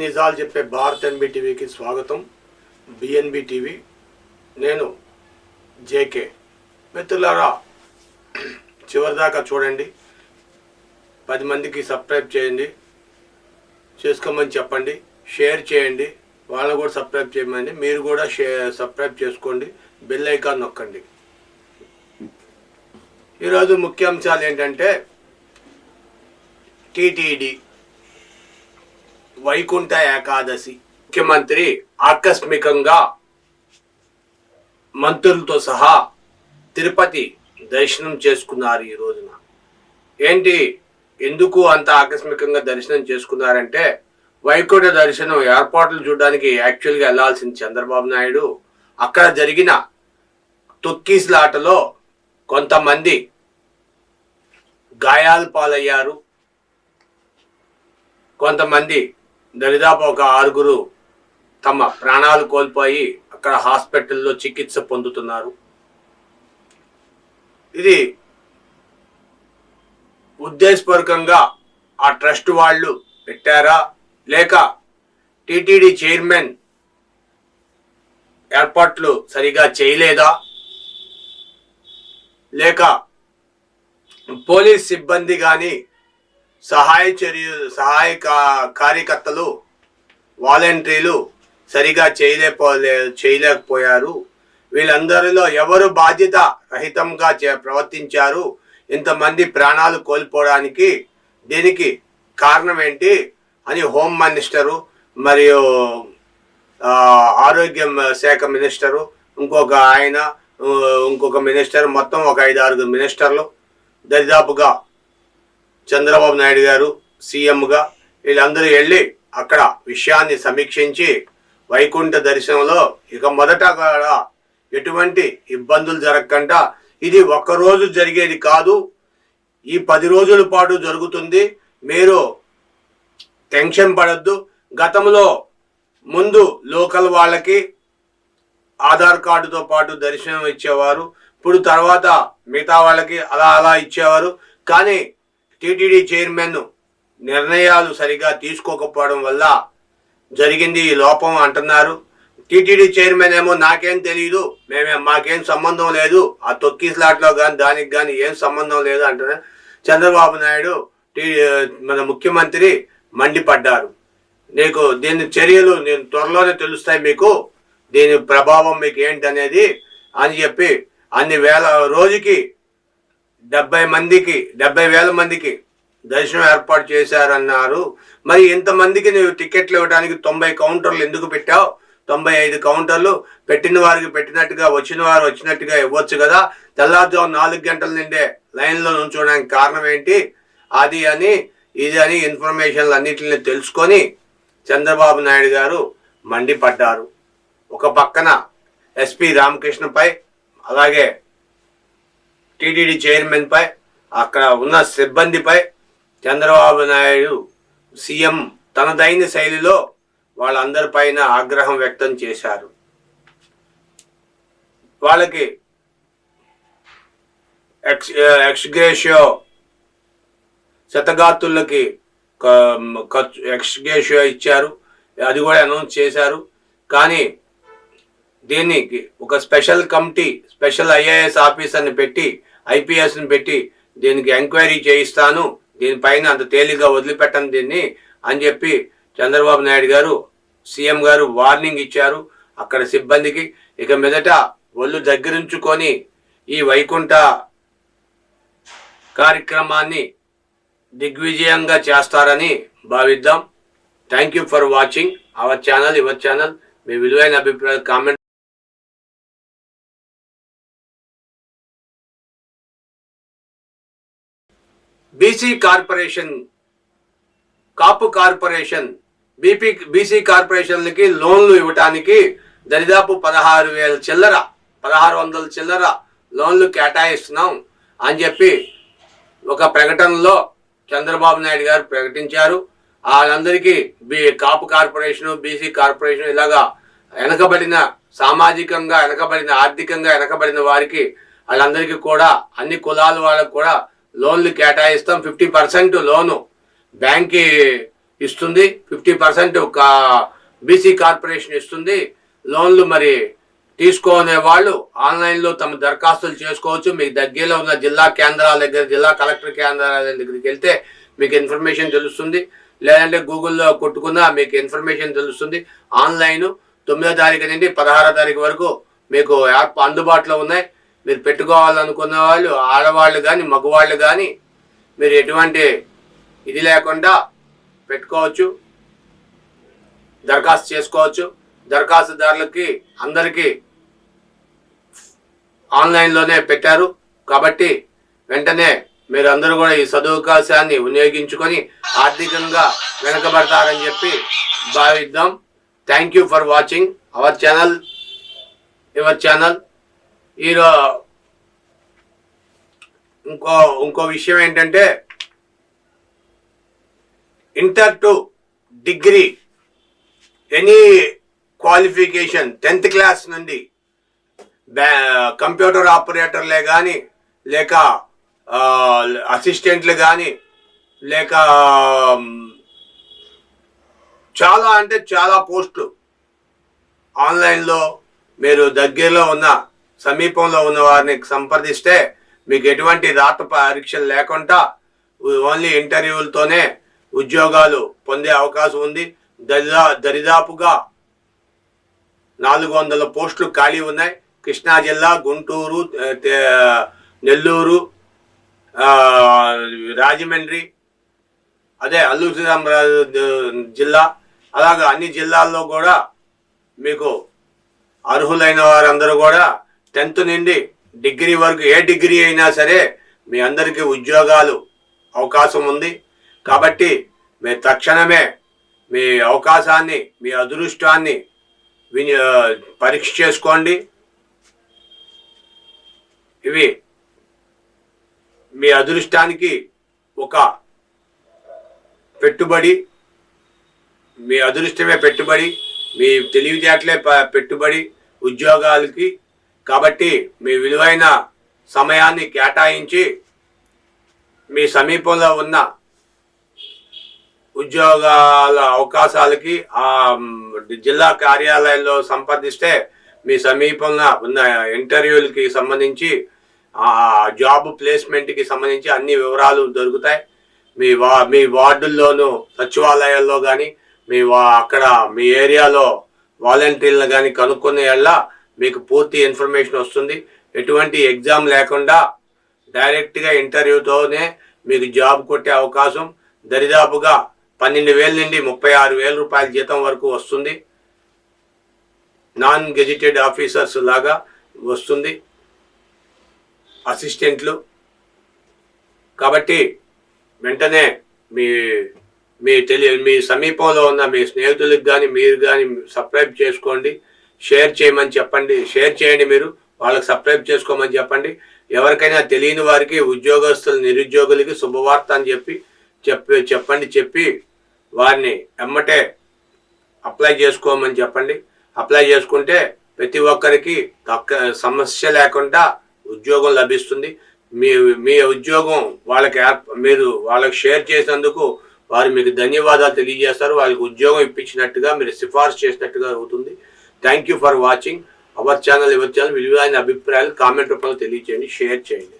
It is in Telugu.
నిజాలు చెప్పే భారత్ ఎన్బి టీవీకి స్వాగతం. బిఎన్బి టీవీ నేను జేకే మిత్రులారా చివరిదాకా చూడండి. పది మందికి సబ్స్క్రైబ్ చేయండి. చేసుకోమని చెప్పండి. షేర్ చేయండి. వాళ్ళని కూడా సబ్స్క్రైబ్ చేయమని మీరు కూడా షేర్ సబ్స్క్రైబ్ చేసుకోండి. బెల్ ఐకాన్ నొక్కండి. ఈరోజు ముఖ్యాంశాలు ఏంటంటే టీటీడీ వైకుంఠ ఏకాదశి. ముఖ్యమంత్రి ఆకస్మికంగా మంత్రులతో సహా తిరుపతి దర్శనం చేసుకున్నారు ఈ రోజున. ఏంటి? ఎందుకు అంత ఆకస్మికంగా దర్శనం చేసుకున్నారంటే వైకుంఠ దర్శనం ఏర్పాట్లు చూడడానికి యాక్చువల్గా వెళ్ళాల్సింది చంద్రబాబు నాయుడు. అక్కడ జరిగిన తొక్కీస్లాటలో కొంతమంది గాయాలు పాలయ్యారు. కొంతమంది దరిదాపు ఒక ఆరుగురు తమ ప్రాణాలు కోల్పోయి అక్కడ హాస్పిటల్లో చికిత్స పొందుతున్నారు. ఇది ఉద్దేశపూర్వకంగా ఆ ట్రస్ట్ వాళ్ళు పెట్టారా? లేక టీటీడీ చైర్మన్ ఏర్పాట్లు సరిగా చేయలేదా? లేక పోలీస్ సిబ్బంది కానీ సహాయ చర్య సహాయ కార్యకర్తలు వాలంటీర్లు సరిగా చేయలేకపోలే చేయలేకపోయారు. వీళ్ళందరిలో ఎవరు బాధ్యత రహితంగా చే- ప్రవర్తించారు? ఇంతమంది ప్రాణాలు కోల్పోవడానికి దీనికి కారణం ఏంటి అని హోమ్ మినిస్టరు మరియు ఆరోగ్య శాఖ మినిస్టరు ఇంకొక ఆయన ఇంకొక మినిస్టర్ మొత్తం ఒక ఐదు ఆరుగురు మినిస్టర్లు దరిదాపుగా చంద్రబాబు నాయుడు గారు సీఎంగా వీళ్ళందరూ వెళ్ళి అక్కడ విషయాన్ని సమీక్షించి వైకుంఠ దర్శనంలో ఇక మొదట కూడా ఎటువంటి ఇబ్బందులు జరగకుండా ఇది ఒక్క రోజు జరిగేది కాదు ఈ పది రోజుల పాటు జరుగుతుంది. మీరు టెన్షన్ పడద్దు. గతంలో ముందు లోకల్ వాళ్ళకి ఆధార్ కార్డుతో పాటు దర్శనం ఇచ్చేవారు. ఇప్పుడు తర్వాత మిగతా వాళ్ళకి అలా అలా ఇచ్చేవారు. కానీ టీటీడీ చైర్మన్ నిర్ణయాలు సరిగా తీసుకోకపోవడం వల్ల జరిగింది ఈ లోపం అంటున్నారు. టీటీడీ చైర్మన్ ఏమో నాకేం తెలియదు మేమే మాకేం సంబంధం లేదు. ఆ తొక్కి స్లాట్లో కానీ దానికి కానీ ఏం సంబంధం లేదు అంటున్నారు చంద్రబాబు నాయుడు టీ మన ముఖ్యమంత్రి మండిపడ్డారు. నీకు దీని చర్యలు నేను త్వరలోనే తెలుస్తాయి మీకు. దీని ప్రభావం మీకు ఏంటనేది అని చెప్పి అన్ని వేల రోజుకి డెబ్బై మందికి డెబ్బై వేల మందికి దర్శనం ఏర్పాటు చేశారన్నారు. మరి ఇంతమందికి నువ్వు టికెట్లు ఇవ్వడానికి తొంభై కౌంటర్లు ఎందుకు పెట్టావు? తొంభై ఐదు కౌంటర్లు పెట్టిన వారికి పెట్టినట్టుగా వచ్చిన వారు వచ్చినట్టుగా ఇవ్వచ్చు కదా. తెల్లారుజాము నాలుగు గంటల నుండే లైన్లో నుంచోడానికి కారణం ఏంటి? అది అని ఇది అని ఇన్ఫర్మేషన్లు అన్నిటిని తెలుసుకొని చంద్రబాబు నాయుడు గారు మండిపడ్డారు. ఒక పక్కన ఎస్పి రామకృష్ణపై అలాగే టీటీడీ చైర్మన్ పై అక్కడ ఉన్న సిబ్బందిపై చంద్రబాబు నాయుడు సీఎం తనదైన శైలిలో వాళ్ళందరిపైన ఆగ్రహం వ్యక్తం చేశారు. వాళ్ళకి ఎక్స్ ఎక్స్గ్రేషియో శతగాతులకి ఖర్చు ఎక్స్గ్రేషియో ఇచ్చారు. అది కూడా అనౌన్స్ చేశారు. కానీ దీనికి ఒక స్పెషల్ కమిటీ స్పెషల్ ఐఏఎస్ ఆఫీసర్ని పెట్టి ఐపీఎస్ని పెట్టి దీనికి ఎంక్వైరీ చేయిస్తాను దీనిపైన అంత తేలిగ్గా వదిలిపెట్టను దీన్ని అని చెప్పి చంద్రబాబు నాయుడు గారు సీఎం గారు వార్నింగ్ ఇచ్చారు అక్కడ సిబ్బందికి. ఇక మీదట ఒళ్ళు దగ్గరుంచుకొని ఈ వైకుంఠ కార్యక్రమాన్ని దిగ్విజయంగా చేస్తారని భావిద్దాం. Thank you for watching our channel your channel మీ విలువైన అభిప్రాయాలు comment BC corporation Kapu corporation BP BC కార్పొరేషన్లకి లోన్లు ఇవ్వటానికి దరిదాపు పదహారు వేల చిల్లర పదహారు వందల చిల్లర లోన్లు కేటాయిస్తున్నాం అని చెప్పి ఒక ప్రకటనలో చంద్రబాబు నాయుడు గారు ప్రకటించారు. వాళ్ళందరికీ B Kapu corporation BC corporation ఇలాగా వెనకబడిన సామాజికంగా వెనకబడిన ఆర్థికంగా వెనకబడిన వారికి వాళ్ళందరికీ కూడా అన్ని కులాల వాళ్ళకు కూడా లోన్లు కేటాయిస్తాం ఫిఫ్టీ పర్సెంట్ లోను. బ్యాంక్కి ఇస్తుంది ఫిఫ్టీ పర్సెంట్ బీసీ కార్పొరేషన్ ఇస్తుంది. లోన్లు మరి తీసుకోనే వాళ్ళు ఆన్లైన్లో తమ దరఖాస్తులు చేసుకోవచ్చు. మీకు దగ్గరలో ఉన్న జిల్లా కేంద్రాల దగ్గర జిల్లా కలెక్టర్ కేంద్రాల దగ్గరికి వెళ్తే మీకు ఇన్ఫర్మేషన్ తెలుస్తుంది. లేదంటే గూగుల్లో కొట్టుకున్నా మీకు ఇన్ఫర్మేషన్ తెలుస్తుంది. ఆన్లైన్ తొమ్మిదో తారీఖు నుండి పదహారో తారీఖు వరకు మీకు యాప్ అందుబాటులో ఉన్నాయి. మీరు పెట్టుకోవాలనుకున్న వాళ్ళు ఆడవాళ్ళు కానీ మగవాళ్ళు కానీ మీరు ఎటువంటి ఇది లేకుండా పెట్టుకోవచ్చు దరఖాస్తు చేసుకోవచ్చు. దరఖాస్తుదారులకి అందరికీ ఆన్లైన్లోనే పెట్టారు. కాబట్టి వెంటనే మీరు అందరూ కూడా ఈ సదవకాశాన్ని వినియోగించుకొని ఆర్థికంగా వెనకబడతారని చెప్పి భావిద్దాం. Thank you for watching our channel your channel ఈరో ఇంకో ఇంకో విషయం ఏంటంటే inter to degree any qualification tenth class నుండి బ్యా- కంప్యూటర్ ఆపరేటర్లే కానీ లేక అసిస్టెంట్లు కానీ లేక చాలా అంటే చాలా పోస్టులు. ఆన్లైన్లో మీరు దగ్గరలో ఉన్న సమీపంలో ఉన్న వారిని సంప్రదిస్తే మీకు ఎటువంటి రాత పరీక్షలు లేకుండా ఓన్లీ ఇంటర్వ్యూలతోనే ఉద్యోగాలు పొందే అవకాశం ఉంది. దరిదా దరిదాపుగా నాలుగు వందల పోస్టులు ఖాళీ ఉన్నాయి. కృష్ణా జిల్లా గుంటూరు నెల్లూరు రాజమండ్రి అదే అల్లూరు సీతారామరాజు జిల్లా అలాగే అన్ని జిల్లాల్లో కూడా మీకు అర్హులైన వారందరూ కూడా టెన్త్ నుండి డిగ్రీ వరకు ఏ డిగ్రీ అయినా సరే మీ అందరికీ ఉద్యోగాలు అవకాశం ఉంది. కాబట్టి మీ తక్షణమే మీ అవకాశాన్ని మీ అదృష్టాన్ని విని పరీక్ష చేసుకోండి. ఇవి మీ అదృష్టానికి ఒక పెట్టుబడి మీ అదృష్టమే పెట్టుబడి మీ తెలివితేటలే పెట్టుబడి ఉద్యోగాలకి కాబట్టి మీ విలువైన సమయాన్ని కేటాయించి మీ సమీపంలో ఉన్న ఉద్యోగాల అవకాశాలకి ఆ జిల్లా కార్యాలయాల్లో సంప్రదిస్తే మీ సమీపంలో ఉన్న ఇంటర్వ్యూలకి సంబంధించి ఆ జాబ్ ప్లేస్మెంట్కి సంబంధించి అన్ని వివరాలు దొరుకుతాయి. మీ వా మీ వార్డుల్లోనూ సచివాలయాల్లో కానీ మీ వా అక్కడ మీ ఏరియాలో వాలంటీర్లు కానీ కనుక్కునే వల్ల మీకు పూర్తి ఇన్ఫర్మేషన్ వస్తుంది. ఎటువంటి ఎగ్జామ్ లేకుండా డైరెక్ట్గా ఇంటర్వ్యూతోనే మీకు జాబ్ కొట్టే అవకాశం దరిదాపుగా పన్నెండు వేల నుండి ముప్పై ఆరు వేల రూపాయల జీతం వరకు వస్తుంది. నాన్ గెజిటెడ్ ఆఫీసర్స్ లాగా వస్తుంది. అసిస్టెంట్లు. కాబట్టి వెంటనే మీ మీ తెలియ మీ సమీపంలో ఉన్న మీ స్నేహితులకు కానీ మీరు కానీ సబ్స్క్రైబ్ చేసుకోండి. షేర్ చేయమని చెప్పండి. షేర్ చేయండి మీరు. వాళ్ళకి సబ్స్క్రైబ్ చేసుకోమని చెప్పండి. ఎవరికైనా తెలియని వారికి ఉద్యోగస్తులు నిరుద్యోగులకి శుభవార్త అని చెప్పి చెప్పి చెప్పండి చెప్పి వారిని ఎమ్మటే అప్లై చేసుకోమని చెప్పండి. అప్లై చేసుకుంటే ప్రతి ఒక్కరికి తక్క సమస్య లేకుండా ఉద్యోగం లభిస్తుంది. మీ మీ ఉద్యోగం వాళ్ళకి ఏర్ప మీరు వాళ్ళకి షేర్ చేసినందుకు వారు మీకు ధన్యవాదాలు తెలియజేస్తారు. వాళ్ళకి ఉద్యోగం ఇప్పించినట్టుగా మీరు సిఫార్సు చేసినట్టుగా అవుతుంది. Thank you for watching our channel your channel విలువైన అభిప్రాయాలు కామెంట్ రూపంలో తెలియచేయండి షేర్ చేయండి.